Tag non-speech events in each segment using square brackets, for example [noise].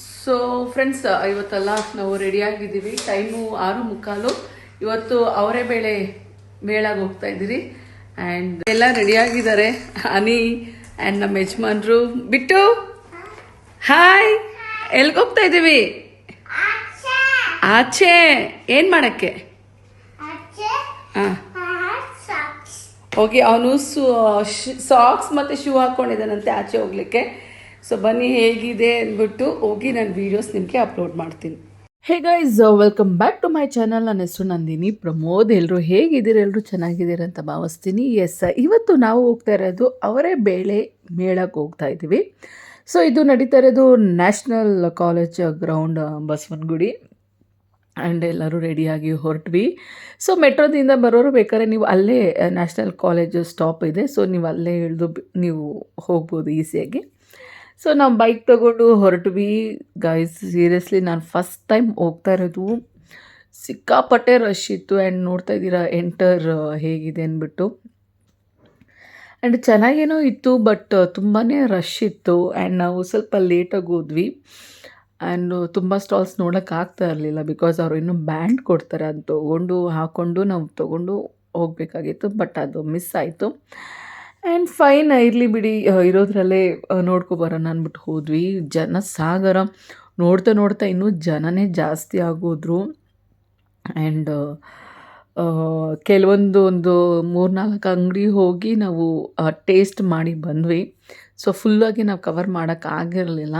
So friends ಇವತ್ತೆಲ್ಲ ನಾವು ರೆಡಿಯಾಗಿದ್ದೀವಿ time ಆರು ಮುಕ್ಕಾಲು. ಇವತ್ತು ಅವರೇ ಬೇಳೆ ಮೇಳಾಗಿ ಹೋಗ್ತಾ ಇದ್ದೀರಿ. ಆ್ಯಂಡ್ ಎಲ್ಲ ರೆಡಿಯಾಗಿದ್ದಾರೆ ಅನಿ ಆ್ಯಂಡ್ ನಮ್ಮ ಯಜಮಾನ್ರು. ಬಿಟ್ಟು? ಹಾಯ್ ಎಲ್ಗೆ ಹೋಗ್ತಾ ಇದ್ದೀವಿ? ಆಚೆ. ಏನು ಮಾಡೋಕ್ಕೆ? ಹಾಂ. ಓಕೆ ಅವನು ಸಾಕ್ಸ್ ಮತ್ತು ಶೂ ಹಾಕ್ಕೊಂಡಿದ್ದಾನಂತೆ ಆಚೆ ಹೋಗ್ಲಿಕ್ಕೆ. ಸೊ ಬನ್ನಿ ಹೇಗಿದೆ ಅಂದ್ಬಿಟ್ಟು ಹೋಗಿ ನಾನು ವೀಡಿಯೋಸ್ ನಿಮಗೆ ಅಪ್ಲೋಡ್ ಮಾಡ್ತೀನಿ. Hey guys welcome back to my channel ನನ್ನ ಹೆಸರು ನಂದಿನಿ. ಪ್ರಮೋದ್ ಎಲ್ಲರೂ ಹೇಗಿದ್ದೀರ? ಎಲ್ಲರೂ ಚೆನ್ನಾಗಿದ್ದೀರ ಅಂತ ಭಾವಿಸ್ತೀನಿ. ಎಸ್ ಇವತ್ತು ನಾವು ಹೋಗ್ತಾ ಇರೋದು ಅವರೇ ಬೇಳೆ ಮೇಳಕ್ಕೆ ಹೋಗ್ತಾ ಇದ್ದೀವಿ. ಸೊ ಇದು ನಡೀತಾ ಇರೋದು national college ground Basavanagudi. And ಎಲ್ಲರೂ ರೆಡಿಯಾಗಿ ಹೊರಟ್ವಿ. ಸೊ ಮೆಟ್ರೋದಿಂದ ಬರೋರು ಬೇಕಾದ್ರೆ ನೀವು ಅಲ್ಲೇ ನ್ಯಾಷನಲ್ ಕಾಲೇಜ್ ಸ್ಟಾಪ್ ಇದೆ. ಸೊ ನೀವು ಅಲ್ಲೇ ಇಳಿದು ನೀವು ಹೋಗ್ಬೋದು ಈಸಿಯಾಗಿ ಸೊ ನಾವು ಬೈಕ್ ತಗೊಂಡು ಹೊರಟ್ವಿ ಗೈಸ್ ಸೀರಿಯಸ್ಲಿ ನಾನು ಫಸ್ಟ್ ಟೈಮ್ ಹೋಗ್ತಾ ಇರೋದು ಸಿಕ್ಕಾಪಟ್ಟೆ ರಶ್ ಇತ್ತು. ಆ್ಯಂಡ್ ನೋಡ್ತಾ ಇದ್ದೀರಾ ಎಂಟರ್ ಹೇಗಿದೆ ಅಂದ್ಬಿಟ್ಟು. ಆ್ಯಂಡ್ ಚೆನ್ನಾಗೇನೋ ಇತ್ತು ಬಟ್ ತುಂಬಾ ರಶ್ ಇತ್ತು. ಆ್ಯಂಡ್ ನಾವು ಸ್ವಲ್ಪ ಲೇಟಾಗಿ ಹೋದ್ವಿ. ಆ್ಯಂಡ್ ತುಂಬ ಸ್ಟಾಲ್ಸ್ ನೋಡೋಕ್ಕಾಗ್ತಾ ಇರಲಿಲ್ಲ ಬಿಕಾಸ್ ಅವರು ಇನ್ನೂ ಬ್ಯಾಂಡ್ ಕೊಡ್ತಾರೆ ಅದು ತೊಗೊಂಡು ಹಾಕ್ಕೊಂಡು ನಾವು ತೊಗೊಂಡು ಹೋಗಬೇಕಾಗಿತ್ತು ಬಟ್ ಅದು ಮಿಸ್ ಆಯಿತು. ಆ್ಯಂಡ್ ಫೈನ್ ಇರಲಿ ಬಿಡಿ. ಇರೋದ್ರಲ್ಲೇ ನೋಡ್ಕೊಬರೋಣ ಅಂದ್ಬಿಟ್ಟು ಹೋದ್ವಿ. ಜನ ಸಾಗರ ನೋಡ್ತಾ ನೋಡ್ತಾ ಇನ್ನೂ ಜನನೇ ಜಾಸ್ತಿ ಆಗೋದ್ರು. ಆ್ಯಂಡ್ ಕೆಲವೊಂದು ಒಂದು ಮೂರ್ನಾಲ್ಕು ಅಂಗಡಿ ಹೋಗಿ ನಾವು ಟೇಸ್ಟ್ ಮಾಡಿ ಬಂದ್ವಿ. ಸೊ ಫುಲ್ಲಾಗಿ ನಾವು ಕವರ್ ಮಾಡೋಕ್ಕಾಗಿರಲಿಲ್ಲ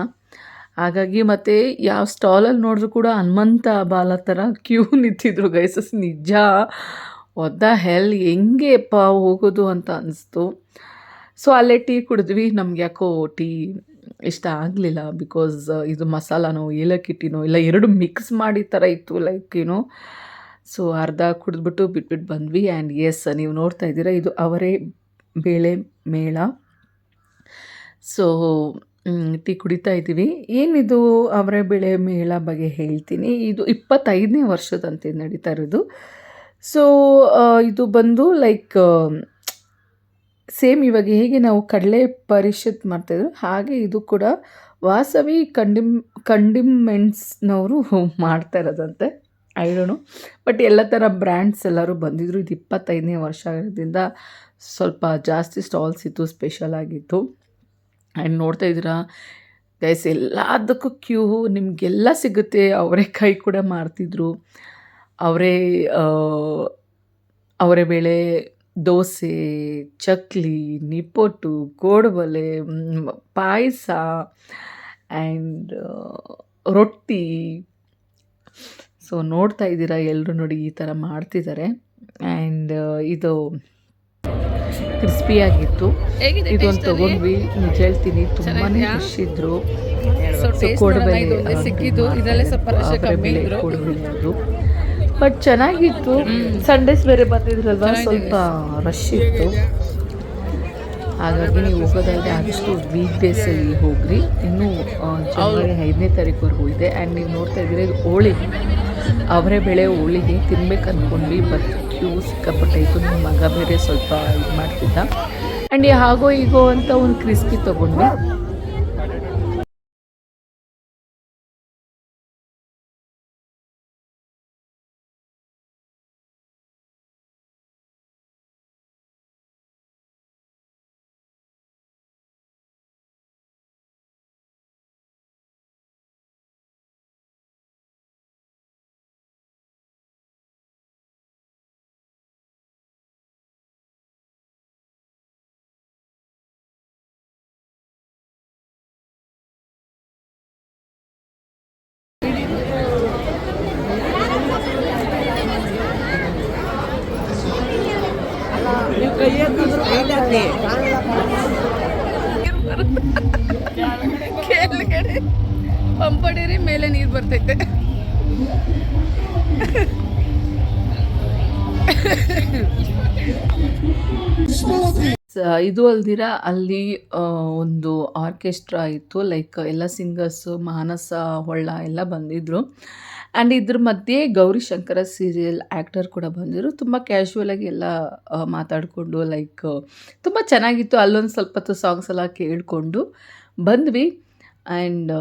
ಹಾಗಾಗಿ ಮತ್ತು ಯಾವ ಸ್ಟಾಲಲ್ಲಿ ನೋಡಿದ್ರು ಕೂಡ ಹನುಮಂತ ಬಾಲ ಥರ ಕ್ಯೂ ನಿಂತಿದ್ರು ಗೈಸಸ್ ನಿಜ. ಒದ್ದ ಹೆಲ್ ಹೆಂಗೆಪ್ಪ ಹೋಗೋದು ಅಂತ ಅನಿಸ್ತು. ಸೊ ಅಲ್ಲೇ ಟೀ ಕುಡಿದ್ವಿ. ನಮ್ಗೆ ಯಾಕೋ ಟೀ ಇಷ್ಟ ಆಗಲಿಲ್ಲ ಬಿಕಾಸ್ ಇದು ಮಸಾಲಾನೋ ಏಲಕ್ಕಿ ಟೀನೋ ಇಲ್ಲ ಎರಡು ಮಿಕ್ಸ್ ಮಾಡಿ ಥರ ಇತ್ತು ಲೈಕ್ ಏನೋ ಸೊ ಅರ್ಧ ಕುಡಿದ್ಬಿಟ್ಟು ಬಿಟ್ಬಿಟ್ಟು ಬಂದ್ವಿ. ಆ್ಯಂಡ್ ಎಸ್ ನೀವು ನೋಡ್ತಾ ಇದ್ದೀರಾ, ಇದು ಅವರೇ ಬೇಳೆ ಮೇಳ. ಸೊ ಟೀ ಕುಡಿತಾ ಇದ್ದೀವಿ. ಏನಿದು ಅವರೇ ಬೆಳೆ ಮೇಳ ಬಗ್ಗೆ ಹೇಳ್ತೀನಿ. ಇದು ಇಪ್ಪತ್ತೈದನೇ ವರ್ಷದಂತೆ ನಡೀತಾ ಇರೋದು. ಸೊ ಇದು ಬಂದು ಲೈಕ್ ಸೇಮ್ ಇವಾಗ ಹೇಗೆ ನಾವು ಕಡಲೆ ಪರಿಷತ್ ಮಾಡ್ತಾಯಿದ್ರು ಹಾಗೆ ಇದು ಕೂಡ ವಾಸವಿ ಕಂಡಿಮ್, ಕಂಡಿಮೆಂಟ್ಸ್ನವರು [laughs] ಮಾಡ್ತಾ ಇರೋದಂತೆ. ಐಡೋನು ಬಟ್ ಎಲ್ಲ ಥರ ಬ್ರ್ಯಾಂಡ್ಸ್ ಎಲ್ಲರೂ ಬಂದಿದ್ರು. ಇದು ಇಪ್ಪತ್ತೈದನೇ ವರ್ಷ ಆಗಿರೋದ್ರಿಂದ ಸ್ವಲ್ಪ ಜಾಸ್ತಿ ಸ್ಟಾಲ್ಸ್ ಇತ್ತು ಸ್ಪೆಷಲ್ ಆಗಿತ್ತು. ಆ್ಯಂಡ್ ನೋಡ್ತಾ ಇದ್ದೀರಾ ಗೈಸ್ ಎಲ್ಲದಕ್ಕೂ ಕ್ಯೂ ನಿಮಗೆಲ್ಲ ಸಿಗುತ್ತೆ. ಅವರೇ ಕೈ ಕೂಡ ಮಾಡ್ತಿದ್ರು ಅವರೇ ಅವರೇ ಬೇಳೆ ದೋಸೆ ಚಕ್ಲಿ ನಿಪ್ಪಟ್ಟು ಕೋಡುಬಲೆ ಪಾಯಸ ಆ್ಯಂಡ್ ರೊಟ್ಟಿ. ಸೊ ನೋಡ್ತಾ ಇದ್ದೀರಾ? ಎಲ್ಲರೂ ನೋಡಿ ಈ ಥರ ಮಾಡ್ತಿದ್ದಾರೆ. ಆ್ಯಂಡ್ ಇದು ಕ್ರಿಸ್ಪಿಯಾಗಿತ್ತು ಇದೊಂದು ತಗೊಂಡ್ವಿ. ನಿಜ ಹೇಳ್ತೀನಿ ತುಂಬಾ ಖುಷಿದ್ರು ಇದ್ರು. ಸಿಕ್ಕಿದ್ದು ಇದರಲ್ಲೇ ಸ್ವಲ್ಪ ಕೊಡಬೇಕು ಕಮ್ಮಿ ಇದ್ರು. ಅದು. ಬಟ್ ಚೆನ್ನಾಗಿತ್ತು. ಸಂಡೇಸ್ ಬೇರೆ ಬಂದಿದ್ರಲ್ವ? ಸ್ವಲ್ಪ ರಶ್ ಇತ್ತು. ಹಾಗಾಗಿ ನೀವು ಹೋಗೋದಾದ್ರೆ ಆದಷ್ಟು ವೀಕ್ ಡೇಸಲ್ಲಿ ಹೋಗ್ರಿ. ಇನ್ನೂ ಜನವರಿ ಐದನೇ ತಾರೀಕುವರೆಗೂ ಇದೆ. ಆ್ಯಂಡ್ ನೀವು ನೋಡ್ತಾ ಇದ್ರೆ ಹೋಳಿ. ಅವರೇ ಬೆಳೆ ಹೋಳಿಗೆ ತಿನ್ಬೇಕು ಅಂದ್ಕೊಂಡ್ವಿ ಬಟ್ ಕ್ಯೂ ಸಿಕ್ಕಾಪಟ್ಟೆ ಇತ್ತು. ನನ್ನ ಮಗ ಬೇರೆ ಸ್ವಲ್ಪ ಇದು ಮಾಡ್ತಿದ್ದ. ಆ್ಯಂಡ್ ಹಾಗೋ ಈಗೋ ಅಂತ ಒಂದು ಕ್ರಿಸ್ಪಿ ತೊಗೊಂಡ್ವಿ. ಇದು ಅಲ್ದಿರ ಅಲ್ಲಿ ಒಂದು ಆರ್ಕೆಸ್ಟ್ರಾ ಇತ್ತು. ಲೈಕ್ ಎಲ್ಲ ಸಿಂಗರ್ಸು ಮಾನಸ ಹೊಳ್ಳ ಎಲ್ಲ ಬಂದಿದ್ದರು ಆ್ಯಂಡ್ ಇದ್ರ ಮಧ್ಯೆ ಗೌರಿ ಶಂಕರ ಸೀರಿಯಲ್ ಆ್ಯಕ್ಟರ್ ಕೂಡ ಬಂದಿದ್ರು. ತುಂಬ ಕ್ಯಾಶುವಲಾಗಿ ಎಲ್ಲ ಮಾತಾಡಿಕೊಂಡು ಲೈಕ್ ತುಂಬ ಚೆನ್ನಾಗಿತ್ತು. ಅಲ್ಲೊಂದು ಸ್ವಲ್ಪ ಹೊತ್ತು ಸಾಂಗ್ಸ್ ಎಲ್ಲ ಕೇಳಿಕೊಂಡು ಬಂದ್ವಿ. ಆ್ಯಂಡ್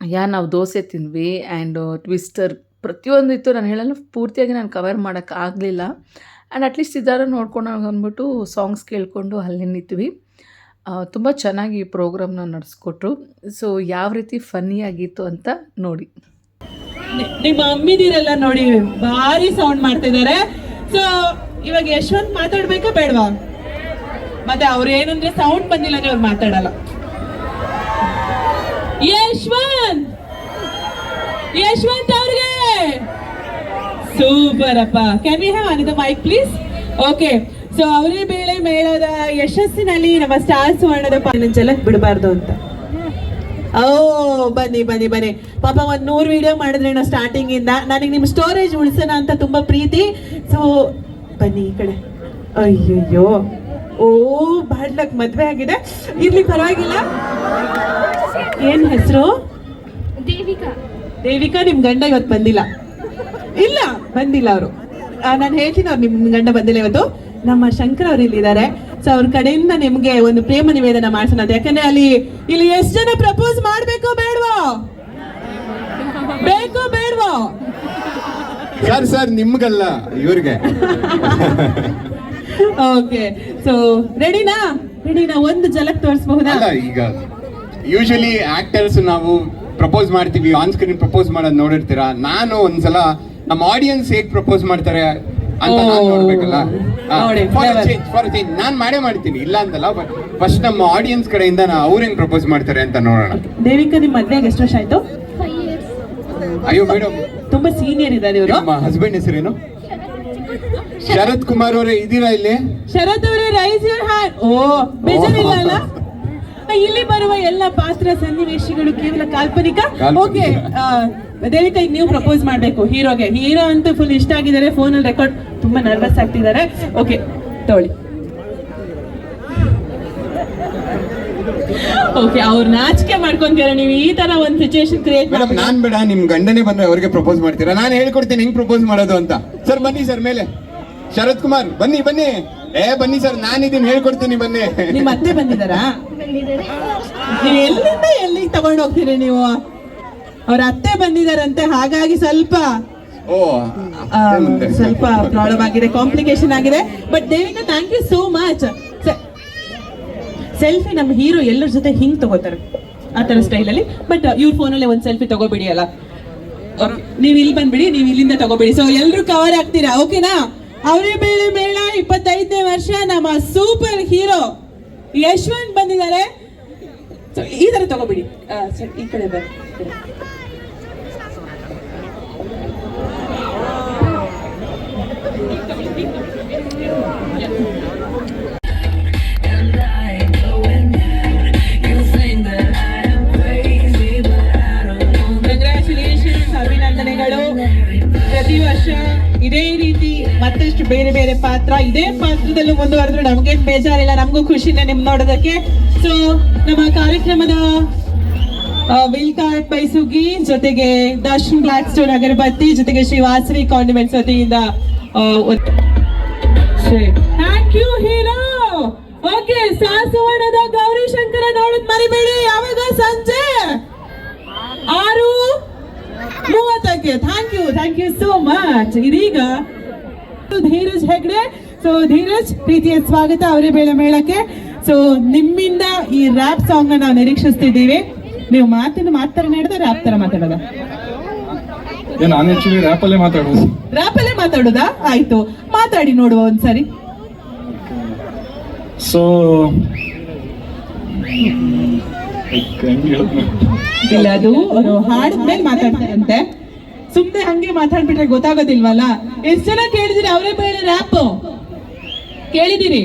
ಯಾ, ನಾವು ದೋಸೆ ತಿನ್ವಿ ಆ್ಯಂಡ್ ಟ್ವಿಸ್ಟರ್ ಪ್ರತಿಯೊಂದು ಇತ್ತು ನಾನು ಹೇಳಲ್ಲ, ಪೂರ್ತಿಯಾಗಿ ನಾನು ಕವರ್ ಮಾಡೋಕ್ಕೆ ಆಗಲಿಲ್ಲ. ಆ್ಯಂಡ್ ಅಟ್ಲೀಸ್ಟ್ ಇದಾರ ನೋಡ್ಕೊಂಡು ಅಂದ್ಬಿಟ್ಟು ಸಾಂಗ್ಸ್ ಕೇಳಿಕೊಂಡು ಅಲ್ಲಿ ನಿಂತ್ವಿ. ತುಂಬ ಚೆನ್ನಾಗಿ ಈ ಪ್ರೋಗ್ರಾಮ್ನ ನಡೆಸ್ಕೊಟ್ರು. ಸೊ ಯಾವ ರೀತಿ ಫನ್ನಿಯಾಗಿತ್ತು ಅಂತ ನೋಡಿ. ನಿಮ್ಮ ಅಮ್ಮಿದಿರೆಲ್ಲ ನೋಡಿ, ಭಾರಿ ಸೌಂಡ್ ಮಾಡ್ತಿದ್ದಾರೆ. ಸೊ ಇವಾಗ ಯಶವಂತ್ ಮಾತಾಡ್ಬೇಕಾ ಬೇಡವಾ? ಮತ್ತೆ ಅವ್ರು ಏನಂದ್ರೆ ಸೌಂಡ್ ಬಂದಿಲ್ಲ ಅಂದ್ರೆ ಅವ್ರು ಮಾತಾಡಲ್ಲ. ಯಶವಂತ್! ಯಶವಂತ್ ಅವ್ರಿಗೆ ಸೂಪರ್ ಅಪ್ಪ can we have the mic please okay so ಅವರೇ ಬೇಳೆ ಮೇಳದ ಯಶಸ್ಸಿನಲ್ಲಿ ನಮ್ಮ ಸ್ಟಾರ್ ಸುವರ್ಣದ ಪಾಲಂಚಲಕ್ ಬಿಡಬಾರ್ದು ಅಂತ. ಓ ಬನ್ನಿ ಬನ್ನಿ ಬನ್ನಿ. ಪಾಪ ಒಂದ್ ನೂರ್ ವಿಡಿಯೋ ಮಾಡಿದ್ರೆ ನಾವು ಸ್ಟಾರ್ಟಿಂಗ್ ಇಂದ. ನನಗೆ ನಿಮ್ ಸ್ಟೋರೇಜ್ ಉಳಿಸೋಣ ಅಂತ ತುಂಬಾ ಪ್ರೀತಿ. ಸೊ ಬನ್ನಿ ಈ ಕಡೆ. ಅಯ್ಯಯ್ಯೋ. ಓ ಬಾಡ್ಲಕ್ ಮದ್ವೆ ಆಗಿದೆ. ಇರ್ಲಿ ಪರವಾಗಿಲ್ಲ. ಏನ್ ಹೆಸರು? ದೇವಿಕಾ. ದೇವಿಕಾ ನಿಮ್ ಗಂಡ ಇವತ್ತು ಬಂದಿಲ್ಲ. ಇಲ್ಲ ಬಂದಿಲ್ಲ ಅವರು. ನಾನು ಹೇಳ್ತೀನಿ ಅವ್ರು ನಿಮ್ ಗಂಡ ಬಂದಿಲ್ಲ ಇವತ್ತು. ನಮ್ಮ ಶಂಕರ್ ಅವ್ರು ಇಲ್ಲಿದ್ದಾರೆ. ಸೊ ಅವ್ರ ಕಡೆಯಿಂದ ನಿಮ್ಗೆ ಒಂದು ಪ್ರೇಮ ನಿವೇದನ ಮಾಡ್ಸೋಣ ಯಾಕಂದ್ರೆ ಅಲ್ಲಿ ಇಲ್ಲಿ ಎಷ್ಟು ಜನ ಪ್ರಪೋಸ್ ಮಾಡ್ಬೇಕೋ ಬೇಡವೋ? ಬೇಕೋ ಬೇಡವೋ? ಸರ್ ಸರ್ ನಿಮ್ಗಲ್ಲ ಇವ್ರಿಗೆ. ಓಕೆ ಸೊ ರೆಡಿನಾ ರೆಡಿನಾ ಒಂದು ಜಲಕ್ ತೋರಿಸಬಹುದಾ? ಈಗ ಯೂಶಲಿ ಆಕ್ಟರ್ಸ್ ನಾವು ಪ್ರಪೋಸ್ ಮಾಡ್ತೀವಿ ಆನ್ ಸ್ಕ್ರೀನ್ ಪ್ರಪೋಸ್ ಮಾಡೋದು ನೋಡಿರ್ತೀರಾ? ನಾನು ಒಂದ್ಸಲ ನಮ್ಮ ಆಡಿಯನ್ಸ್ ಹೇಗ್ ಪ್ರಪೋಸ್ ಮಾಡ್ತಾರೆ ಅಂತ ನಾನ್. ನೋಡ್ಬೇಕಲ್ಲ. ಚೇಂಜ್ ನಾನ್ ಮಾಡೇ ಮಾಡ್ತೀನಿ ಇಲ್ಲ ಅಂತಲ್ಲ ಬಟ್ ಫಸ್ಟ್ ನಮ್ಮ ಆಡಿಯನ್ಸ್ ಕಡೆಯಿಂದ ನಾ ಅವ್ರ ಹೆಂಗ್ ಪ್ರಪೋಸ್ ಮಾಡ್ತಾರೆ ಅಂತ ನೋಡೋಣ. ದೇವಿಕಾ ನಿಮ್ ಮದ್ವೆಗೆ ಎಷ್ಟು ವರ್ಷ ಆಯ್ತು? ಅಯ್ಯೋ ಮೇಡಮ್ ತುಂಬಾ ಸೀನಿಯರ್ ಇದ್ದಾರೆ ಇವರು. ನಿಮ್ಮ ಹಸ್ಬೆಂಡ್ ಹೆಸರೇನು? ಶರತ್ ಕುಮಾರ್ ಅವರೇ ಇದೀರಾ ಇಲ್ಲಿ? ಶರತ್ ಅವರೇ ರೈಸ್ ಯುವರ್ ಹ್ಯಾಂಡ್ ಓ ಬೇಜಾರಿಲ್ಲ ಅಲ್ಲ? ಇಲ್ಲಿ ಬರುವ ಎಲ್ಲ ಪಾತ್ರ ಸನ್ನಿವೇಶಗಳು ಕೇವಲ ಕಾಲ್ಪನಿಕ? ಕಾಲ್ಪನಿಕ. ಓಕೆ ದೇವಿಕಾ ಈಗ ನೀವು ಪ್ರಪೋಸ್ ಮಾಡಬೇಕು ಹೀರೋಗೆ. ಹೀರೋ ಅಂತೂ ಫುಲ್ ಇಷ್ಟ ಆಗಿದ್ದಾರೆ ಫೋನ್ ಅಲ್ಲಿ ರೆಕಾರ್ಡ್ ತುಂಬಾ ನರ್ವಸ್ ಆಗ್ತಿದ್ದಾರೆ. ಓಕೆ ತಗೊಳ್ಳಿ. ಓಕೆ ಅವ್ರು ನಾಚಿಕೆ ಮಾಡ್ಕೊಂತೀರಾ ನೀವು? ಈ ತರ ಒಂದು ಸಿಚುವೇಶನ್ ಕ್ರಿಯೇಟ್ ಮೇಡಮ್ ನಾನು ಬೇಡ ನಿಮ್ಮ ಗಂಡನೇ ಬಂದ್ರೆ ಅವ್ರಿಗೆ ಪ್ರಪೋಸ್ ಮಾಡ್ತೀರಾ? ನಾನು ಹೇಳ್ಕೊಡ್ತೀನಿ ಹೆಂಗ್ ಪ್ರಪೋಸ್ ಮಾಡೋದು ಅಂತ. ಸರ್ ಬನ್ನಿ ಸರ್ ಮೇಲೆ. ಶರತ್ ಕುಮಾರ್ ಬನ್ನಿ ಬನ್ನಿ. ಏ ಬನ್ನಿ ಸರ್ ನಾನಿದ್ದೀನಿ ಹೇಳ್ಕೊಡ್ತೀನಿ ಬನ್ನಿ. ನಿಮ್ಮ ಅತ್ತೆ ಬಂದಿದ್ದಾರಾ? ಬಂದಿದ್ದಾರೆ. ನೀವು ಎಲ್ಲಿಂದ ಎಲ್ಲಿಗೆ ತಗೊಂಡು ಹೋಗ್ತೀರಿ ನೀವು? ಅವ್ರ ಅತ್ತೆ ಬಂದಿದಾರಂತೆ ಹಾಗಾಗಿ ಸ್ವಲ್ಪ. ಸ್ವಲ್ಪ ಪ್ರಾಬ್ಲಮ್ ಆಗಿದೆ ಕಾಂಪ್ಲಿಕೇಶನ್ ಆಗಿದೆ. But Devika thank you so much selfie ನಮ್ಮ ಹೀರೋ ಎಲ್ಲರ ಜೊತೆ ಹಿಂಗ್ ತಗೋತಾರೆ ಆ ತರ ಸ್ಟೈಲ್ ಅಲ್ಲಿ. ಬಟ್ ಇವ್ರ ಫೋನಲ್ಲೇ ಒಂದ್ ಸೆಲ್ಫಿ ತಗೋಬಿಡಿ ಅಲ್ಲ. ನೀವು ಇಲ್ಲಿ ಬಂದ್ಬಿಡಿ ನೀವು ಇಲ್ಲಿಂದ ತಗೋಬಿಡಿ. ಸೊ ಎಲ್ರು ಕವರ್ ಆಗ್ತೀರಾ? ಓಕೆನಾ ಅವರೇ ಬೇಳೆ ಮೇಳ ಇಪ್ಪತ್ತೈದನೇ ವರ್ಷ ನಮ್ಮ ಸೂಪರ್ ಹೀರೋ ಯಶ್ವಂತ್ ಬಂದಿದ್ದಾರೆ. So, ಈ ತರ ತಗೋಬಿಡಿ. ಆ, so, ಈ ಕಡೆ ಬರ್ರಿ ಕಂಗ್ರ್ಯಾಚುಲೇಷನ್ಸ್ ಅಭಿನಂದನೆಗಳು. ಪ್ರತಿ ವರ್ಷ ಇದೇ ರೀತಿ ಮತ್ತಷ್ಟು ಬೇರೆ ಬೇರೆ ಪಾತ್ರ ಇದೇ ಪಾತ್ರದಲ್ಲೂ ಮುಂದುವರೆದ್ರು ನಮ್ಗೇನ್ ಬೇಜಾರಿಲ್ಲ ನಮಗೂ ಖುಷಿನೇ ನಿಮ್ ನೋಡೋದಕ್ಕೆ. ಸೊ ನಮ್ಮ ಕಾರ್ಯಕ್ರಮದ ವಿಲ್ ಕಾರ್ಡ್ ಬೈಸುಗಿ ಜೊತೆಗೆ ದರ್ಶನ್ ಬ್ಲಾಕ್ ಸ್ಟೋನ್ ಅಗರಬತ್ತಿ ಜೊತೆಗೆ ಶ್ರೀ ವಾಸವಿ ಕಾಂಡಿಮೆಂಟ್ಸ್ ವತಿಯಿಂದ ಥ್ಯಾಂಕ್ ಯು ಹೀರೋ ಓಕೆ ಸಾಸುವರ್ಣದ ಗೌರಿ ಶಂಕರ ನೋಡೋದ್ ಮರಿಬೇಡಿ ಯಾವಾಗ ಸಂಜೆ ಆರು ಮೂವತ್ತಕ್ಕೆ thank you thank you so much ಇದೀಗ ಧೀರಜ್ ಹೆಗ್ಡೆ. ಸೊ ಧೀರಜ್ ಪ್ರೀತಿಯ ಸ್ವಾಗತ ಅವರೇ ಬೇಳೆ ಮೇಳಕ್ಕೆ. ಸೊ ನಿಮ್ಮಿಂದ ಈ ರ್ಯಾಪ್ ಸಾಂಗ್ ನಾವು ನಿರೀಕ್ಷಿಸ್ತಿದ್ದೀವಿ. ನೀವು ಮಾತಿನ ಮಾತರ ನಡೆದ ರ್ಯಾಪ್ ತರ ಮಾತಾಡೋದ. ಏ ನಾನು ಆಕ್ಚುಲಿ ರ್ಯಾಪಲ್ಲೇ ಮಾತಾಡೋದು. ರ್ಯಾಪ್ ಅಲ್ಲೇ ಮಾತಾಡೋದಾ? ಆಯ್ತು. ಮಾತಾಡಿ ನೋಡುವ ಒಂದ್ಸರಿ. ಸೊ ಇಲ್ಲ, ಅದು ಅವರು ಹಾಡಿದ್ಮೇಲೆ ಮಾತಾಡ್ತಾರಂತೆ. ಸುಮ್ನೆ ಹಂಗೆ ಮಾತಾಡ್ಬಿಟ್ರೆ ಗೊತ್ತಾಗೋದಿಲ್ವಲ್ಲ? ಎಷ್ಟ್ ಜನ ಕೇಳಿದಿರಿ ಅವರೇ ಬೇರೆ ರ್ಯಾಪ್ ಕೇಳಿದಿರಿ.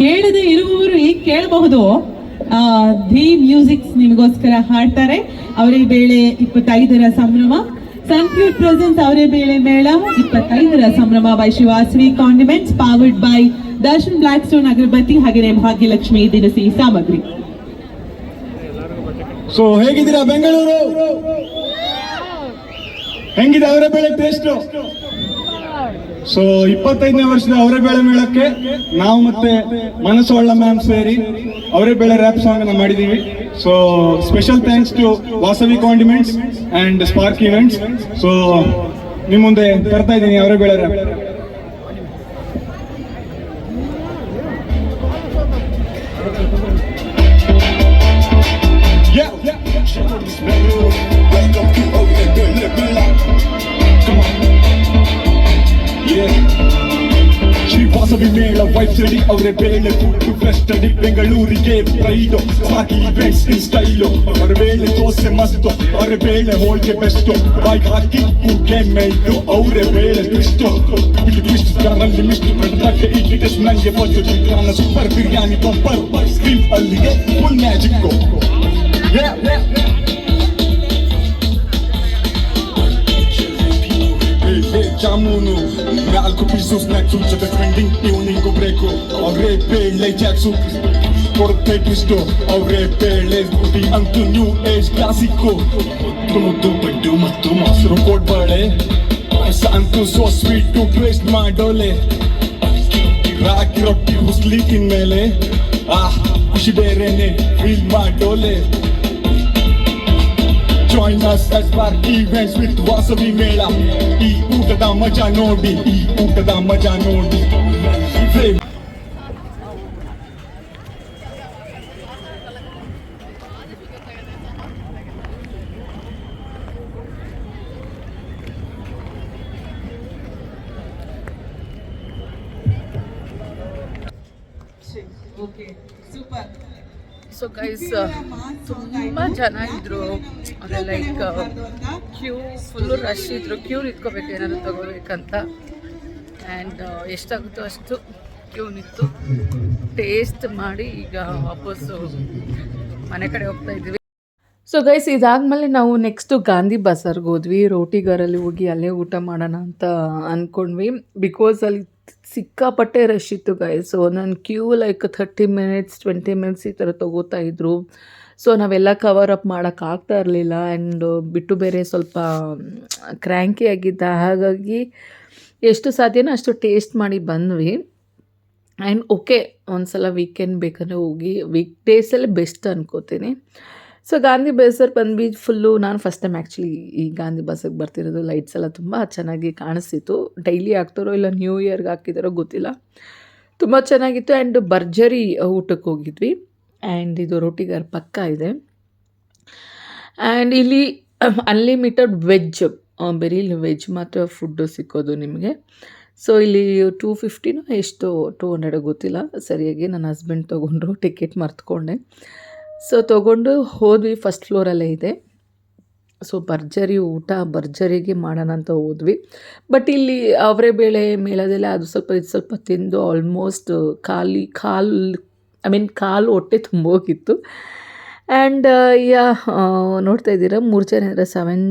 ಕೇಳದೆ ಇರುವವರು ಈಗ ಕೇಳಬಹುದು. ಧೀ ಮ್ಯೂಸಿಕ್ಸ್ ನಿಮಗೋಸ್ಕರ ಹಾಡ್ತಾರೆ. ಅವರೇ ಬೇಳೆ ಇಪ್ಪತ್ತೈದರ ಸಂಭ್ರಮ. ಸನ್ಕ್ಯೂಟ್ ಪ್ರೆಸೆನ್ಸ್ ಅವರೇ ಬೇಳೆ ಮೇಳ ಇಪ್ಪತ್ತೈದರ ಸಂಭ್ರಮ by Shivashree condiments powered by Darshan black stone ಅಗರಬತ್ತಿ ಹಾಗೆಯೇ ಭಾಗ್ಯಲಕ್ಷ್ಮಿ ದಿನಸಿ ಸಾಮಗ್ರಿ ಸೊ ಹೇಗಿದ್ದೀರಾ ಬೆಂಗಳೂರು? ಹೆಂಗಿದೆ ಅವರ ಬೆಳೆ ಟೇಸ್ಟ್ ಸೊ ಇಪ್ಪತ್ತೈದನೇ ವರ್ಷದ ಅವರೇ ಬೆಳೆ ಮೇಳಕ್ಕೆ ನಾವು ಮತ್ತೆ ಮನಸ್ಸು ಒಳ್ಳೆ ಮ್ಯಾಮ್ ಸೇರಿ ಅವರೇ ಬೆಳೆ ರ್ಯಾಪ್ ಸಾಂಗ್ ನಾವು ಮಾಡಿದೀವಿ. So special thanks to Vasavi condiments and spark events so ನಿಮ್ಮ ಮುಂದೆ ತರ್ತಾ ಇದ್ದೀನಿ ಅವರೇ ಬೆಳೆ ರ್ಯಾಪ್ ಮೇಳ ವೈಫ್ ಸಡಿ ಅವರೇ ಬೇಳೆ ಫುಡ್ ಫೆಸ್ಟಡಿ ಬೆಂಗಳೂರಿಗೆ ಪ್ರೈಡು ಸಾಕಿ ಇವೆಂಟ್ಸ್ ಇನ್ ಸ್ಟೈಲು ಅವರ ಬೇಳೆ ದೋಸೆ ಮಸ್ತು ಅವರ ಬೇಳೆ ಹೋಳಿಗೆ ಬೆಸ್ಟು ಬಾಯ್ಗೆ ಹಾಕಿ ಕೂಗೆ ಮೇಯ್ದು ಅವರೇ ಬೇಳೆ ಟ್ವಿಸ್ಟು ಇಲ್ಲಿ ಟ್ವಿಸ್ಟ್ ಕಾರಲ್ಲಿ ಮಿಸ್ಟ್ ಕಟ್ಟಕ್ಕೆ ಇಲ್ಲಿ ಟೆಸ್ಟ್ ನಂಗೆ ಬಂದು ಚಿತ್ರಾನ್ನ ಸೂಪರ್ ಬಿರಿಯಾನಿ ಬಂಪರ್ ಸ್ಕ್ರೀನ್ ಅಲ್ಲಿಗೆ full magic Yeah, yeah, yeah. ಬೇಳೆ ಜಾಮೂನು ನಾಲ್ಕು ಪೀಸು ಸ್ನಾಕ್ಸು ಜೊತೆ ಟ್ರೆಂಡಿಂಗ್ ಟ್ಯೂನಿಂಗು ಬ್ರೇಕು ಅವರೇ ಬೇಳೆ ಜಾಕ್ಸು ಕೊಡುತ್ತೆ ಟ್ವಿಸ್ಟು ಅವರೇ ಬೇಳೆ ಗುಡಿ ಅಂತೂ ನ್ಯೂ ಏಜ್ ಕ್ಲಾಸಿಕ್ಕು ಮುದ್ದು ಬಡ್ಡು ಮತ್ತು ಮೊಸರು ಕೊಡ್ಬಾಳೆ ಪಾಯಸ ಅಂತೂ ಸೋ ಸ್ವೀಟು ಟೇಸ್ಟ್ ಮಾಡೋಲೆ ರಾಗಿ ರೊಟ್ಟಿ ಹುಸ್ಲಿ ತಿನ್ಮೇಲೆ ಆ ಖುಷಿ ಬೇರೆನೆ ಫೀಲ್ ಮಾಡೋಲೆ Join us at Spark Events with Wasabi Mela. ಈ ಊಟದ ಮಜಾ ನೋಡಿ ಈ ಊಟದ ಮಜಾ ನೋಡಿ Flavor okay super so guys ತುಂಬ ಜನ ಇದ್ರು ಅದೇ ಲೈಕ್ ಕ್ಯೂ ಫುಲ್ಲು ರಶ್ ಇದ್ರು ಕ್ಯೂ ನಿಂತ್ಕೋಬೇಕು ಏನಾದ್ರು ತಗೋಬೇಕಂತ. ಆ್ಯಂಡ್ ಎಷ್ಟಾಗುತ್ತೋ ಅಷ್ಟು ಕ್ಯೂ ನಿಂತು ಟೇಸ್ಟ್ ಮಾಡಿ ಈಗ ವಾಪಸ್ಸು ಮನೆ ಕಡೆ ಹೋಗ್ತಾ ಇದ್ದೀವಿ. ಸೊ ಗೈಸ್ ಇದಾದ್ಮೇಲೆ ನಾವು ನೆಕ್ಸ್ಟು ಗಾಂಧಿ ಬಜಾರ್ಗೆ ಹೋದ್ವಿ. ರೋಟಿಗಾರಲ್ಲಿ ಹೋಗಿ ಅಲ್ಲೇ ಊಟ ಮಾಡೋಣ ಅಂತ ಅಂದ್ಕೊಂಡ್ವಿ ಬಿಕಾಸ್ ಅಲ್ಲಿ ಸಿಕ್ಕಾಪಟ್ಟೆ ರಶ್ ಇತ್ತು ಗೈಸ್ ಸೊ ನನ್ನ queue like thirty minutes twenty minutes ಈ ಥರ ತೊಗೋತಾ ಇದ್ರು. ಸೊ ನಾವೆಲ್ಲ ಕವರ್ ಅಪ್ ಮಾಡೋಕ್ಕಾಗ್ತಾ ಇರಲಿಲ್ಲ ಆ್ಯಂಡ್ ಬಿಟ್ಟು ಬೇರೆ ಸ್ವಲ್ಪ ಕ್ರ್ಯಾಂಕಿ ಆಗಿದ್ದ ಹಾಗಾಗಿ ಎಷ್ಟು ಸಾಧ್ಯನೋ ಅಷ್ಟು ಟೇಸ್ಟ್ ಮಾಡಿ ಬಂದ್ವಿ. ಆ್ಯಂಡ್ ಓಕೆ ಒಂದು ಸಲ ವೀಕೆಂಡ್ ಬೇಕಂದರೆ ಹೋಗಿ ವೀಕ್ ಡೇಸಲ್ಲಿ ಬೆಸ್ಟ್ ಅನ್ಕೋತೀನಿ. ಸೊ ಗಾಂಧಿ ಬಜಾರ್ ಬಂದ್ವಿ ಫುಲ್ಲು ನಾನು ಫಸ್ಟ್ ಟೈಮ್ ಆ್ಯಕ್ಚುಲಿ ಈ ಗಾಂಧಿ ಬಸ್ಸಿಗೆ ಬರ್ತಿರೋದು. ಲೈಟ್ಸ್ ಎಲ್ಲ ತುಂಬ ಚೆನ್ನಾಗಿ ಕಾಣಿಸ್ತಿತ್ತು. ಡೈಲಿ ಹಾಕ್ತಾರೋ ಇಲ್ಲ ನ್ಯೂ ಇಯರ್ಗೆ ಹಾಕಿದಾರೋ ಗೊತ್ತಿಲ್ಲ. ತುಂಬ ಚೆನ್ನಾಗಿತ್ತು ಆ್ಯಂಡ್ ಭರ್ಜರಿ ಊಟಕ್ಕೆ ಹೋಗಿದ್ವಿ. ಆ್ಯಂಡ್ ಇದು ರೋಟಿಗಾರ್ ಪಕ್ಕ ಇದೆ. ಆ್ಯಂಡ್ ಇಲ್ಲಿ ಅನ್ಲಿಮಿಟೆಡ್ ವೆಜ್ ಬರೀ ಇಲ್ಲಿ ವೆಜ್ ಮಾತ್ರ ಫುಡ್ಡು ಸಿಕ್ಕೋದು ನಿಮಗೆ. ಸೊ ಇಲ್ಲಿ ಟೂ ಫಿಫ್ಟಿನೋ ಎಷ್ಟು ಟೂ ಹಂಡ್ರೆಡ್ ಗೊತ್ತಿಲ್ಲ. ಸರಿಯಾಗಿ ನನ್ನ ಹಸ್ಬೆಂಡ್ ತೊಗೊಂಡ್ರು ಟಿಕೆಟ್ ಮರ್ತ್ಕೊಂಡೆ. ಸೊ ತೊಗೊಂಡು ಹೋದ್ವಿ ಫಸ್ಟ್ ಫ್ಲೋರಲ್ಲೇ ಇದೆ. ಸೊ ಭರ್ಜರಿ ಊಟ, ಭರ್ಜರಿಗೆ ಮಾಡೋಣ ಅಂತ ಹೋದ್ವಿ. ಬಟ್ ಇಲ್ಲಿ ಅವರೇ ಬೇಳೆ ಮೇಳದೆಲ್ಲ ಅದು ಸ್ವಲ್ಪ ಇದು ಸ್ವಲ್ಪ ತಿಂದು ಆಲ್ಮೋಸ್ಟ್ ಖಾಲಿ ಕಾಲು ಐ ಮೀನ್ ಕಾಲು ಹೊಟ್ಟೆ ತುಂಬೋಗಿತ್ತು. ಆ್ಯಂಡ್ ಯಾ ನೋಡ್ತಾ ಇದ್ದೀರಾ ಮೂರು ಜನ ಅಂದರೆ ಸೆವೆನ್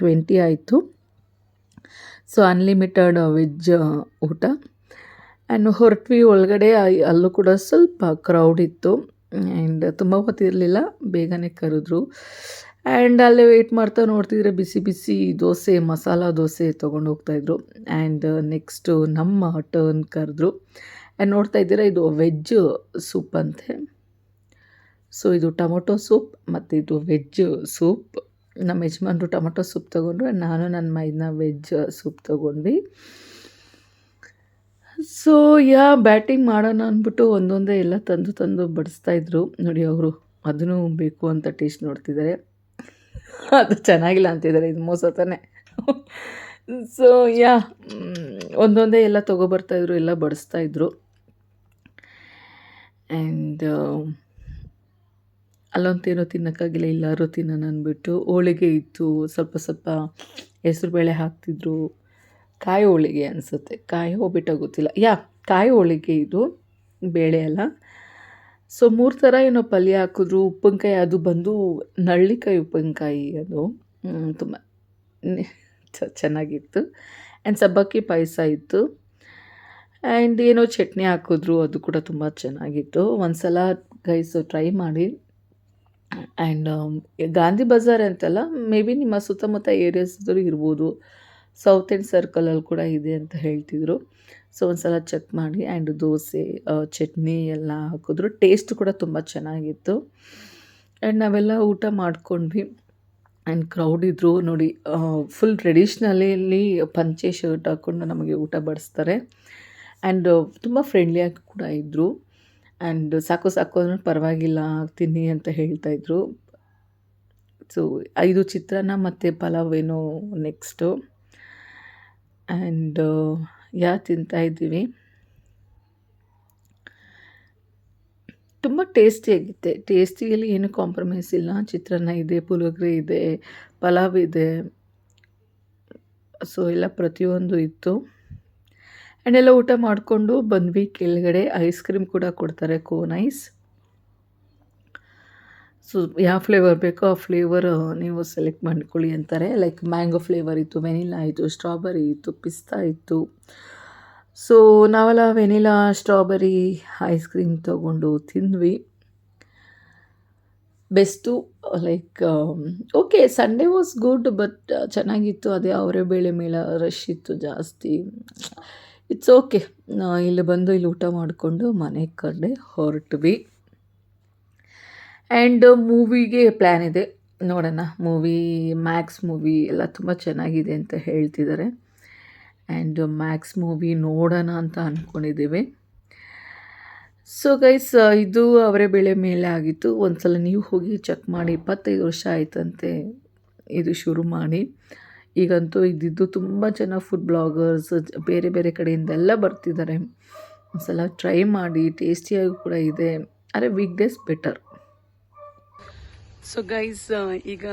ಟ್ವೆಂಟಿ ಆಯಿತು. ಸೊ ಅನ್ಲಿಮಿಟೆಡ್ ವೆಜ್ ಊಟ. ಆ್ಯಂಡ್ ಹೊರಟ್ವಿ ಒಳಗಡೆ ಅಲ್ಲೂ ಕೂಡ ಸ್ವಲ್ಪ ಕ್ರೌಡ್ ಇತ್ತು. ಆ್ಯಂಡ್ ತುಂಬ ಹೊತ್ತಿರಲಿಲ್ಲ ಬೇಗನೆ ಕರೆದ್ರು. ಆ್ಯಂಡ್ ಅಲ್ಲೇ ವೆಯ್ಟ್ ಮಾಡ್ತಾ ನೋಡ್ತಿದ್ರೆ ಬಿಸಿ ಬಿಸಿ ದೋಸೆ, ಮಸಾಲ ದೋಸೆ ತೊಗೊಂಡು ಹೋಗ್ತಾಯಿದ್ರು ಆ್ಯಂಡ್ ನೆಕ್ಸ್ಟು ನಮ್ಮ ಟರ್ನ್ ಕರೆದ್ರು. ನೋಡ್ತಾ ಇದ್ದೀರಾ, ಇದು ವೆಜ್ ಸೂಪ್ ಅಂತೆ. ಸೊ ಇದು ಟೊಮೊಟೊ ಸೂಪ್ ಮತ್ತು ಇದು ವೆಜ್ ಸೂಪ್ ನಮ್ಮ ಯಜಮಾನ್ರು ಟೊಮೊಟೊ ಸೂಪ್ ತೊಗೊಂಡ್ರು, ನಾನು ನನ್ನ ಮೈದನ ವೆಜ್ ಸೂಪ್ ತೊಗೊಂಡ್ವಿ. ಸೊ ಯಾ ಬ್ಯಾಟಿಂಗ್ ಮಾಡೋಣ ಅಂದ್ಬಿಟ್ಟು ಒಂದೊಂದೇ ಎಲ್ಲ ತಂದು ತಂದು ಬಡಿಸ್ತಾಯಿದ್ರು ನೋಡಿ, ಅವರು ಅದನ್ನು ಬೇಕು ಅಂತ ಟೇಸ್ಟ್ ನೋಡ್ತಿದ್ದಾರೆ. ಅದು ಚೆನ್ನಾಗಿಲ್ಲ ಅಂತಿದ್ದಾರೆ, ಇದು ಮೋಸ ತಾನೆ. ಸೊ ಯಾ ಒಂದೊಂದೇ ಎಲ್ಲ ತೊಗೊಬರ್ತಾಯಿದ್ರು ಎಲ್ಲ ಬಡಿಸ್ತಾಯಿದ್ರು ಆ್ಯಂಡ್ ಅಲ್ಲೊಂತೇನೋ ತಿನ್ನೋಕ್ಕಾಗಿಲ್ಲ ಎಲ್ಲರೂ ತಿನ್ನೋಣ ಅಂದ್ಬಿಟ್ಟು ಹೋಳಿಗೆ ಇತ್ತು. ಸ್ವಲ್ಪ ಸ್ವಲ್ಪ ಹೆಸ್ರುಬೇಳೆ ಹಾಕ್ತಿದ್ರು. ಕಾಯಿ ಹೋಳಿಗೆ ಅನಿಸುತ್ತೆ. ಕಾಯಿ ಹೋಗ್ಬಿಟ್ಟ ಗೊತ್ತಿಲ್ಲ. ಯಾ, ಕಾಯಿ ಹೋಳಿಗೆ ಇದು, ಬೇಳೆ ಅಲ್ಲ. ಸೊ ಮೂರು ಥರ ಏನೋ ಪಲ್ಯ ಹಾಕಿದ್ರು. ಉಪ್ಪಿನಕಾಯಿ ಅದು ಬಂದು ನಳ್ಳಿಕಾಯಿ ಉಪ್ಪಿನಕಾಯಿ ಅದು. ತುಂಬ ಚೆನ್ನಾಗಿತ್ತು. ಆ್ಯಂಡ್ ಸಬ್ಬಕ್ಕಿ ಪಾಯಸ ಇತ್ತು. ಆ್ಯಂಡ್ ಏನೋ ಚಟ್ನಿ ಹಾಕಿದ್ರು, ಅದು ಕೂಡ ತುಂಬ ಚೆನ್ನಾಗಿತ್ತು. ಒಂದು ಸಲ ಗೈಸ್ ಟ್ರೈ ಮಾಡಿ ಆ್ಯಂಡ್ ಗಾಂಧಿ ಬಜಾರ್ ಅಂತಲ್ಲ ಮೇ ಬಿ ನಿಮ್ಮ ಸುತ್ತಮುತ್ತ ಏರಿಯಾಸ್ದ್ರು ಇರ್ಬೋದು. ಸೌತ್ ಎಂಡ್ ಸರ್ಕಲಲ್ಲಿ ಕೂಡ ಇದೆ ಅಂತ ಹೇಳ್ತಿದ್ರು. ಸೊ ಒಂದು ಸಲ ಚೆಕ್ ಮಾಡಿ. ಆ್ಯಂಡ್ ದೋಸೆ ಚಟ್ನಿ ಎಲ್ಲ ಹಾಕಿದ್ರು. ಟೇಸ್ಟ್ ಕೂಡ ತುಂಬ ಚೆನ್ನಾಗಿತ್ತು. ಆ್ಯಂಡ್ ನಾವೆಲ್ಲ ಊಟ ಮಾಡ್ಕೊಂಡ್ವಿ. ಆ್ಯಂಡ್ ಕ್ರೌಡ್ ಇದ್ದರು ನೋಡಿ ಫುಲ್ ಟ್ರೆಡಿಷ್ನಲಿಯಲ್ಲಿ ಪಂಚೆ ಶರ್ಟ್ ಹಾಕ್ಕೊಂಡು ನಮಗೆ ಊಟ ಬಡಿಸ್ತಾರೆ. ಆ್ಯಂಡ್ ತುಂಬ ಫ್ರೆಂಡ್ಲಿಯಾಗಿ ಕೂಡ ಇದ್ದರು ಆ್ಯಂಡ್ ಸಾಕು ಸಾಕು ಅಂದ್ರೆ ಪರವಾಗಿಲ್ಲ, ತಿನ್ನಿ ಅಂತ ಹೇಳ್ತಾಯಿದ್ರು ಸೊ ಐದು ಚಿತ್ರಾನ್ನ ಮತ್ತು ಪಲಾವ್ ಏನೋ ನೆಕ್ಸ್ಟು ಆ್ಯಂಡ್ ಯಾ ತಿಂತಾ ಇದ್ದೀವಿ? ತುಂಬ ಟೇಸ್ಟಿಯಾಗಿತ್ತೆ ಟೇಸ್ಟಿಯಲ್ಲಿ ಏನು ಕಾಂಪ್ರಮೈಸ್ ಇಲ್ಲ. ಚಿತ್ರಾನ್ನ ಇದೆ, ಪುಳಿಯೋಗರೆ ಇದೆ, ಪಲಾವ್ ಇದೆ. ಸೊ ಎಲ್ಲ ಪ್ರತಿಯೊಂದು ಇತ್ತು. ಆ್ಯಂಡ್ ಎಲ್ಲ ಊಟ ಮಾಡಿಕೊಂಡು ಬಂದ್ವಿ. ಕೆಳಗಡೆ ಐಸ್ ಕ್ರೀಮ್ ಕೂಡ ಕೊಡ್ತಾರೆ ಕೋನ್ ಐಸ್ ಸೊ ಯಾವ ಫ್ಲೇವರ್ ಬೇಕೋ ಆ ಫ್ಲೇವರ್ ನೀವು ಸೆಲೆಕ್ಟ್ ಮಾಡ್ಕೊಳ್ಳಿ ಅಂತಾರೆ. ಲೈಕ್ ಮ್ಯಾಂಗೋ ಫ್ಲೇವರ್ ಇತ್ತು ವೆನಿಲಾ ಇತ್ತು ಸ್ಟ್ರಾಬೆರಿ ಇತ್ತು, ಪಿಸ್ತಾ ಇತ್ತು. ಸೊ ನಾವೆಲ್ಲ ವೆನಿಲಾ ಸ್ಟ್ರಾಬೆರಿ ಐಸ್ ಕ್ರೀಮ್ ತೊಗೊಂಡು ತಿಂದ್ವಿ. Best like okay Sunday was good but ಚೆನ್ನಾಗಿತ್ತು. ಅದೇ ಅವರೇ ಬೇಳೆ ಮೇಳ ರಶ್ ಇತ್ತು ಜಾಸ್ತಿ. ಇಟ್ಸ್ ಓಕೆ ಇಲ್ಲಿ ಬಂದು ಇಲ್ಲಿ ಊಟ ಮಾಡಿಕೊಂಡು ಮನೆ ಕಡೆ ಹೊರಟ್ವಿ. ಆ್ಯಂಡ್ ಮೂವಿಗೆ ಪ್ಲ್ಯಾನ್ ಇದೆ. ನೋಡೋಣ. ಮೂವಿ ಮ್ಯಾಕ್ಸ್ ಮೂವಿ ಎಲ್ಲ ತುಂಬ ಚೆನ್ನಾಗಿದೆ ಅಂತ ಹೇಳ್ತಿದ್ದಾರೆ. ಆ್ಯಂಡ್ ಮ್ಯಾಕ್ಸ್ ಮೂವಿ ನೋಡೋಣ ಅಂತ ಅಂದ್ಕೊಂಡಿದ್ದೀವಿ ಸೊ ಗೈಸ್ ಇದು ಅವರೇ ಬೆಳೆ ಮೇಲೆ ಆಗಿತ್ತು. ಒಂದು ಸಲ ನೀವು ಹೋಗಿ ಚೆಕ್ ಮಾಡಿ, ಇಪ್ಪತ್ತೈದು ವರ್ಷ ಆಯ್ತಂತೆ ಇದು ಶುರು ಮಾಡಿ. ಈಗಂತೂ ಇದ್ದಿದ್ದು ತುಂಬ ಜನ ಫುಡ್ ಬ್ಲಾಗರ್ಸ್ ಬೇರೆ ಬೇರೆ ಕಡೆಯಿಂದೆಲ್ಲ ಬರ್ತಿದ್ದಾರೆ. ಒಂದ್ಸಲ ಟ್ರೈ ಮಾಡಿ ಟೇಸ್ಟಿಯಾಗಿ ಕೂಡ ಇದೆ. Are weekdays better so guys ಈಗ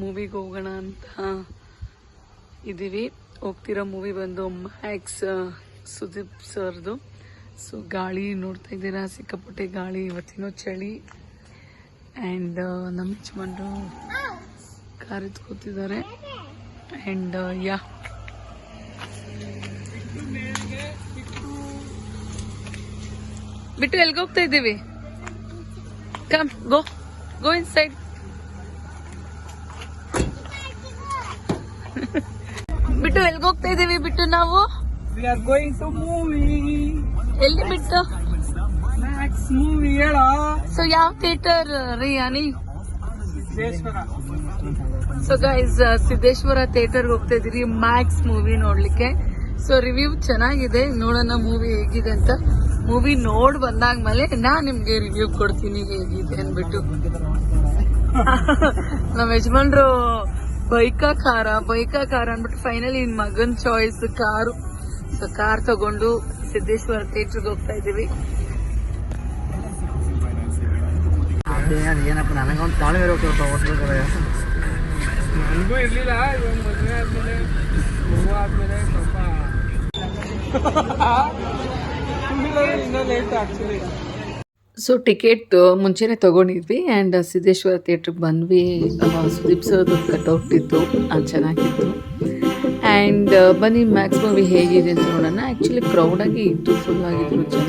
ಮೂವಿಗೆ ಹೋಗೋಣ ಅಂತ ಇದ್ದೀವಿ ಹೋಗ್ತಿರೋ ಮೂವಿ ಬಂದು ಮ್ಯಾಕ್ಸ್ ಸುದೀಪ್ ಸರ್ದು. ಸೊ ಗಾಳಿ ನೋಡ್ತಾ ಇದ್ದೀರಾ? ಸಿಕ್ಕಾಪಟ್ಟೆ ಗಾಳಿ ಇವತ್ತಿನ ಚಳಿ. ಆ್ಯಂಡ್ ನಮ್ಮ ಯಜಮಾನರು ಕಾರ್ ಎತ್ಕೋತಿದ್ದಾರೆ ಆ್ಯಂಡ್ ಯಾ ಬಿಟ್ಟು ಎಲ್ಗೆ ಹೋಗ್ತಾ ಇದ್ದೀವಿ? ಕಮ್ ಗೋ ಗೋ ಇನ್ ಸೈಡ್ ಬಿಟ್ಟು ಎಲ್ಗೆ ಹೋಗ್ತಾ ಇದ್ದೀವಿ ಬಿಟ್ಟು ನಾವು? We are going to movie. ಎಲ್ಲಿ ಬಿಟ್ಟು? Movie ಹೇಳೋ? ಸೊ ಯಾವ ಥಿಯೇಟರ್ ರೀ ಅನಿ ಸೊ ಗೈಸ್ ಸಿದ್ದೇಶ್ವರ ಥಿಯೇಟರ್ಗೆ ಹೋಗ್ತಾ ಇದೀರಿ ಮ್ಯಾಕ್ಸ್ ಮೂವಿ ನೋಡ್ಲಿಕ್ಕೆ. ಸೊ ರಿವ್ಯೂ ಚೆನ್ನಾಗಿದೆ, ನೋಡೋಣ ಮೂವಿ ಹೇಗಿದೆ ಅಂತ. ಮೂವಿ ನೋಡ್ ಬಂದಾದ್ಮೇಲೆ ನಾ ನಿಮ್ಗೆ ರಿವ್ಯೂ ಕೊಡ್ತೀನಿ ಹೇಗಿದೆ ಅನ್ಬಿಟ್ಟು [laughs] ನಮ್ಮ ಯಜಮಾನ್ರು ಬೈಕಾ ಕಾರ ಬೈಕಾ ಕಾರ ಅನ್ಬಿಟ್ಟು ಫೈನಲಿ ಮಗನ್ ಚಾಯ್ಸ್ ಕಾರು ಸೊ ಕಾರ್ ತಗೊಂಡು ಸಿದ್ದೇಶ್ವರ ಥಿಯೇಟರ್ಗೆ ಹೋಗ್ತಾ ಇದೀವಿ ನನಗೂ ಇರ್ಲಿಲ್ಲ ಇವಾಗ ಮದುವೆ ಆದ್ಮೇಲೆ ಮಗು ಆದ್ಮೇಲೆ ಸ್ವಲ್ಪ ಇನ್ನೂ ಲೇಟ್ ಆಕ್ಚುಲಿ ಸೊ ಟಿಕೆಟ್ ಮುಂಚೆನೇ ತೊಗೊಂಡಿದ್ವಿ ಆ್ಯಂಡ್ ಸಿದ್ದೇಶ್ವರ ಥಿಯೇಟ್ರಿಗೆ ಬಂದ್ವಿ. ಆ, ಸುದೀಪ್ ಸರ್ದು ಕಟ್ಔಟ್ ಇತ್ತು. ಅದು ಚೆನ್ನಾಗಿತ್ತು. ಆ್ಯಂಡ್ ಬನ್ನಿ ಮ್ಯಾಕ್ಸ್ ಮೂವಿ ಹೇಗಿದೆ ಅಂತ ನೋಡೋಣ. ಆ್ಯಕ್ಚುಲಿ ಕ್ರೌಡಾಗಿ ಇತ್ತು ಫುಲ್ ಆಗಿದ್ರು ಜನ.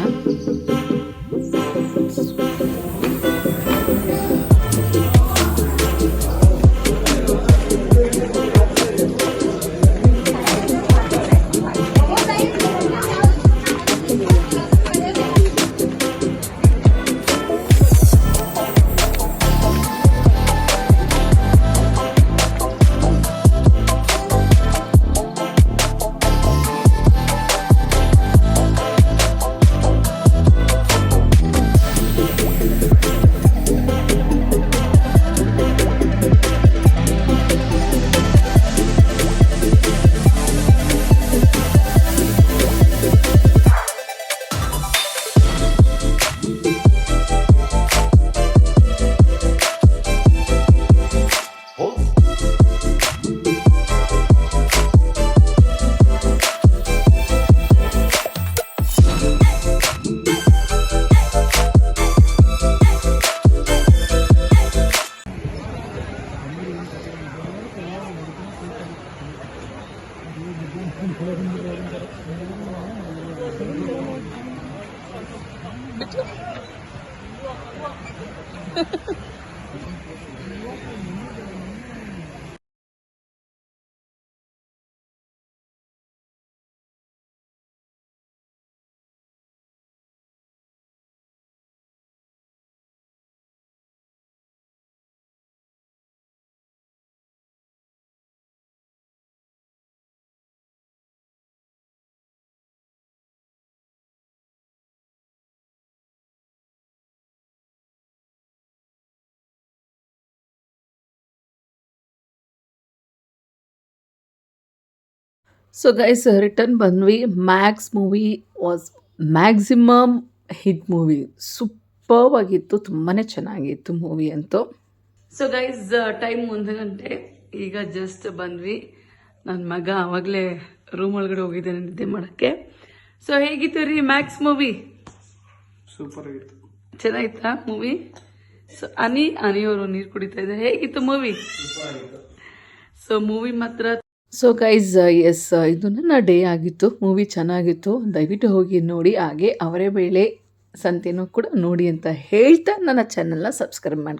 よく見る。ಸೊ ಗೈಸ್ ರಿಟರ್ನ್ ಬಂದ್ವಿ Max movie was maximum hit movie super ಆಗಿತ್ತು ತುಂಬಾ ಚೆನ್ನಾಗಿತ್ತು ಮೂವಿ ಅಂತೂ ಸೊ ಗೈಸ್ ಟೈಮ್ ಒಂದು ಗಂಟೆ. ಈಗ ಜಸ್ಟ್ ಬಂದ್ವಿ. ನನ್ನ ಮಗ ಆವಾಗಲೇ ರೂಮ್ ಒಳಗಡೆ ಹೋಗಿದ್ದಾನೆ ನಿದ್ದೆ ಮಾಡೋಕ್ಕೆ. ಸೊ ಹೇಗಿತ್ತು ರೀ ಮ್ಯಾಕ್ಸ್ ಮೂವಿ ಸೂಪರ್ ಆಗಿತ್ತು. ಚೆನ್ನಾಗಿತ್ತಾ ಮೂವಿ ಸೊ ಅನಿ ಅನಿಯವರು ನೀರು ಕುಡಿತಾ ಇದ್ದಾರೆ. ಹೇಗಿತ್ತು ಮೂವಿ ಸೊ ಮೂವಿ ಮಾತ್ರ ಸೊ ಗೈಸ್ ಎಸ್ ಇದು ನನ್ನ ಡೇ ಆಗಿತ್ತು. ಮೂವಿ ಚೆನ್ನಾಗಿತ್ತು. ದಯವಿಟ್ಟು ಹೋಗಿ ನೋಡಿ. ಹಾಗೆ ಅವರೇ ಬೇಳೆ ಸಂತೆನೂ ಕೂಡ ನೋಡಿ ಅಂತ ಹೇಳ್ತಾ ನನ್ನ ಚಾನಲ್ನ ಸಬ್ಸ್ಕ್ರೈಬ್ ಮಾಡಿ